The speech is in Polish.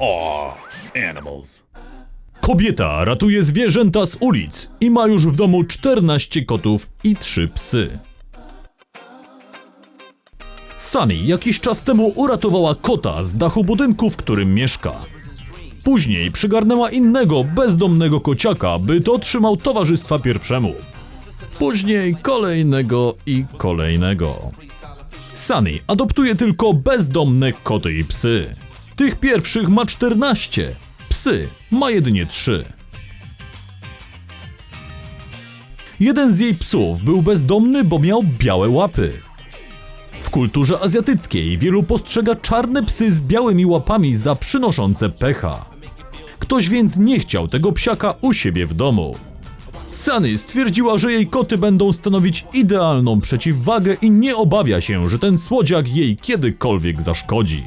Aw, animals. Kobieta ratuje zwierzęta z ulic i ma już w domu 14 kotów i 3 psy. Sunny jakiś czas temu uratowała kota z dachu budynku, w którym mieszka. Później przygarnęła innego bezdomnego kociaka, by to trzymał towarzystwa pierwszemu. Później kolejnego i kolejnego. Sunny adoptuje tylko bezdomne koty i psy. Tych pierwszych ma 14, psy ma jedynie 3. Jeden z jej psów był bezdomny, bo miał białe łapy. W kulturze azjatyckiej wielu postrzega czarne psy z białymi łapami za przynoszące pecha. Ktoś więc nie chciał tego psiaka u siebie w domu. Sunny stwierdziła, że jej koty będą stanowić idealną przeciwwagę i nie obawia się, że ten słodziak jej kiedykolwiek zaszkodzi.